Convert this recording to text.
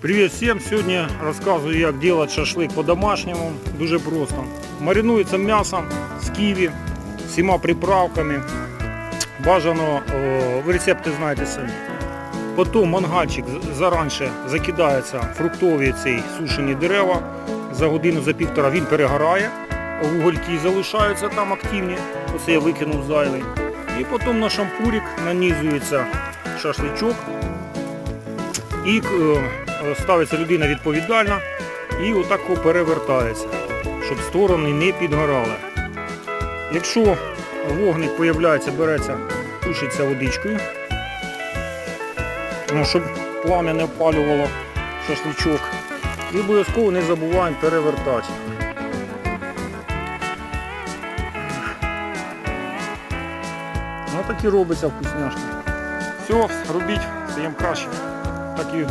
Привіт всім! Сьогодні розказую, як робити шашлик по-домашньому. Дуже просто. Маринується м'ясо з ківі, всіма приправками. Бажано, ви рецепти знаєте самі. Потім мангальчик заранше закидається фруктові ці сушені дерева. За годину, за півтора він перегорає, вугольки залишаються там активні. Оце я викинув зайвий. І потім на шампурик нанізується шашличок. І е, ставиться людина відповідальна і отак перевертається, щоб сторони не підгорали. Якщо вогник появляється, береться, тушиться водичкою, ну, щоб плам'я не опалювало шашличок. І обов'язково не забуваємо перевертати. Ну і робиться вкусняшки. Все, робіть, стаємо краще. Так і